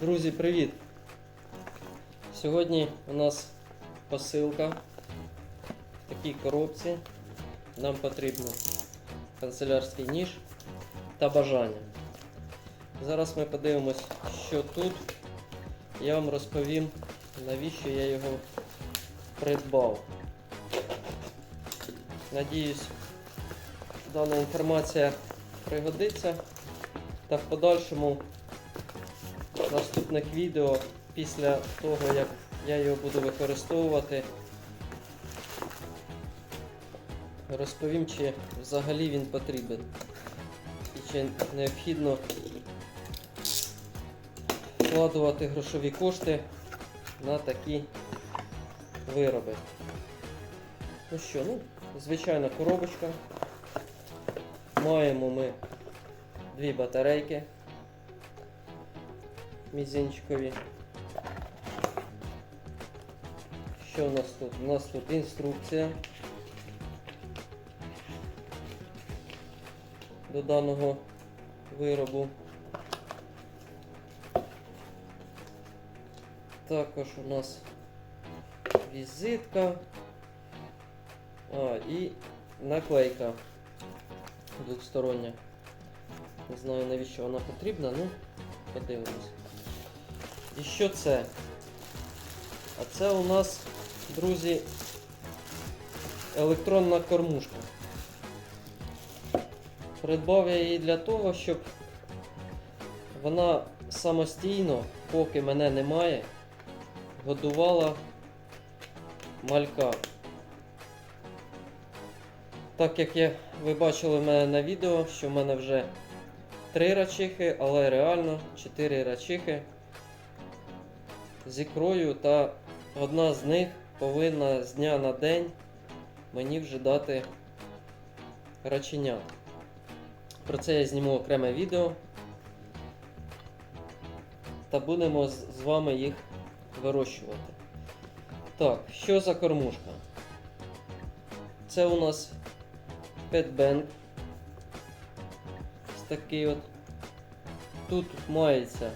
Друзі, привіт! Сьогодні у нас посилка в такій коробці. Нам потрібно канцелярський ніж та бажання. Зараз ми подивимось, що тут. Я вам розповім, навіщо я його придбав. Надіюсь, дана інформація пригодиться та в подальшому наступних відео після того, як я його буду використовувати, розповім, чи взагалі він потрібен і чи необхідно вкладувати грошові кошти на такі вироби. Ну що, ну, звичайна коробочка. Маємо ми дві батарейки мізинчикові. Що у нас тут? У нас тут інструкція до даного виробу. Також у нас візитка. А, і наклейка двохстороння. Не знаю навіщо вона потрібна, ну подивимось. І що це? А це у нас, друзі, електронна кормушка. Придбав я її для того, щоб вона самостійно, поки мене немає, годувала малька. Так як я, ви бачили в мене на відео, що в мене вже три рачихи, але реально чотири рачихи з ікрою, та одна з них повинна з дня на день мені вже дати раченят. Про це я зніму окреме відео. Та будемо з вами їх вирощувати. Так, що за кормушка? Це у нас PetBank. Ось такий от. Тут мається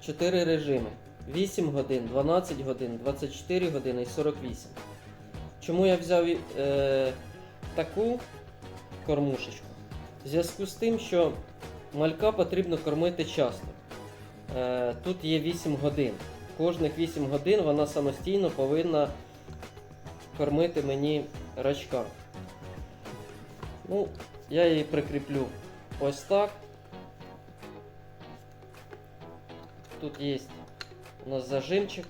4 режими. 8 годин, 12 годин, 24 години і 48. Чому я взяв е, таку кормушечку? В зв'язку з тим, що малька потрібно кормити часто. Е, тут є 8 годин. Кожних 8 годин вона самостійно повинна кормити мені рачка. Ну, я її прикріплю ось так. Тут є у нас зажимчик.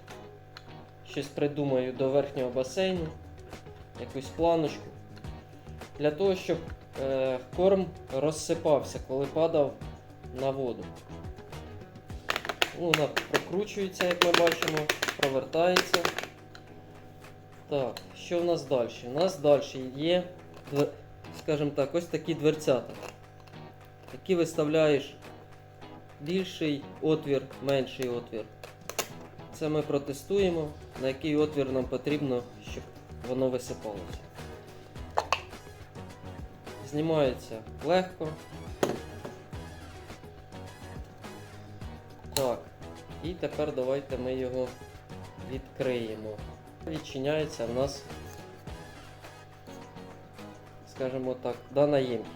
Щось придумаю до верхнього басейну, якусь планочку. Для того, щоб е, корм розсипався, коли падав на воду. Ну, Вона прокручується, як ми бачимо, провертається. Так, що в нас далі? У нас далі є, скажімо так, ось такі дверцята. Які виставляєш більший отвір, менший отвір. Це ми протестуємо, на який отвір нам потрібно, щоб воно висипалося. Знімається легко. Так, і тепер давайте ми його відкриємо. Відчиняється в нас, скажімо так, дана ємність.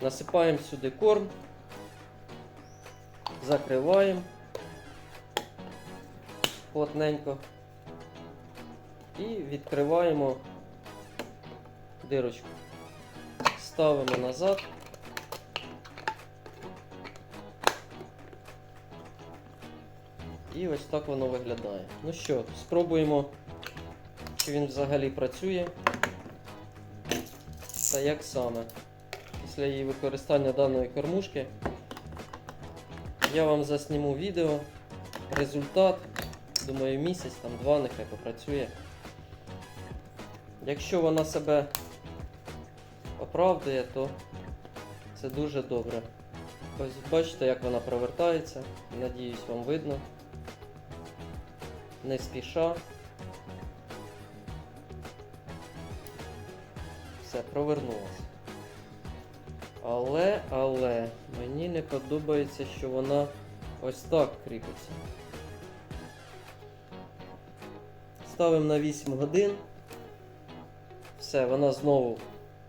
Насипаємо сюди корм, закриваємо плотненько і відкриваємо дирочку. Ставимо назад. І ось так воно виглядає. Ну що, спробуємо, чи він взагалі працює. Та як саме. Після її використання даної кормушки я вам засніму відео. Результат, думаю, місяць, там два, нехай попрацює. Якщо вона себе оправдує, то це дуже добре. Ось бачите, як вона провертається. Надіюсь, вам видно. Не спіша. Все, провернулася. Але, але, мені не подобається, що вона ось так кріпиться. Ставимо на 8 годин. Все, вона знову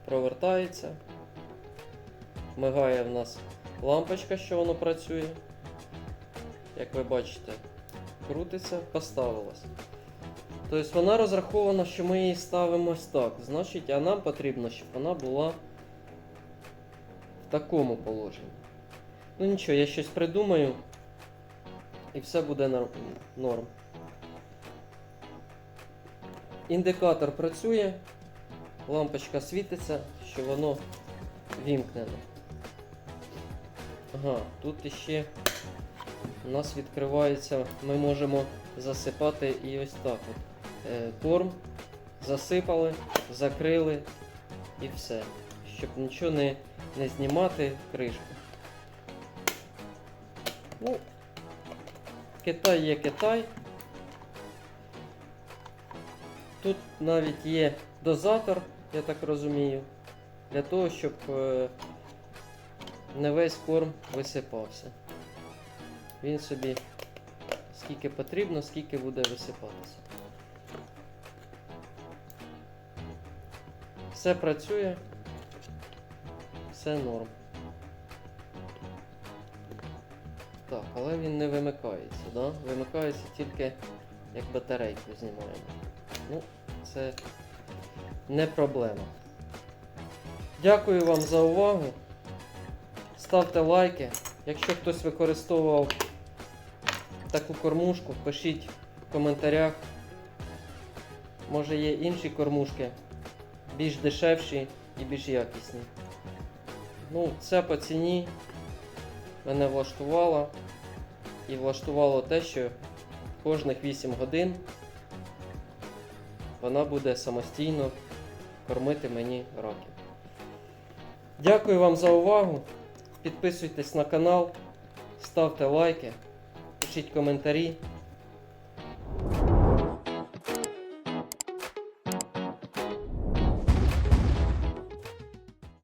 провертається. Мигає в нас лампочка, що воно працює. Як ви бачите, крутиться, поставилась. Тобто вона розрахована, що ми її ставимо ось так. Значить, а нам потрібно, щоб вона була в такому положенні. Ну нічого, я щось придумаю і все буде норм. Індикатор працює, лампочка світиться, що воно вімкнено. Ага, тут іще у нас відкривається, ми можемо засипати і ось так от. Е, корм засипали, закрили і все. Щоб нічого не, не знімати кришку. Ну, Китай є Китай. Тут навіть є дозатор, я так розумію, для того, щоб е, не весь корм висипався. Він собі скільки потрібно, скільки буде висипатися. Все працює, все норм. Так, але він не вимикається, да? Вимикається тільки як батарейку знімаємо. Ну, це не проблема. Дякую вам за увагу. Ставте лайки. Якщо хтось використовував таку кормушку, пишіть в коментарях. Може є інші кормушки, більш дешевші і більш якісні. Ну, це по ціні мене влаштувало. І влаштувало те, що кожних 8 годин вона буде самостійно кормити мені раків. Дякую вам за увагу. Підписуйтесь на канал, ставте лайки, пишіть коментарі.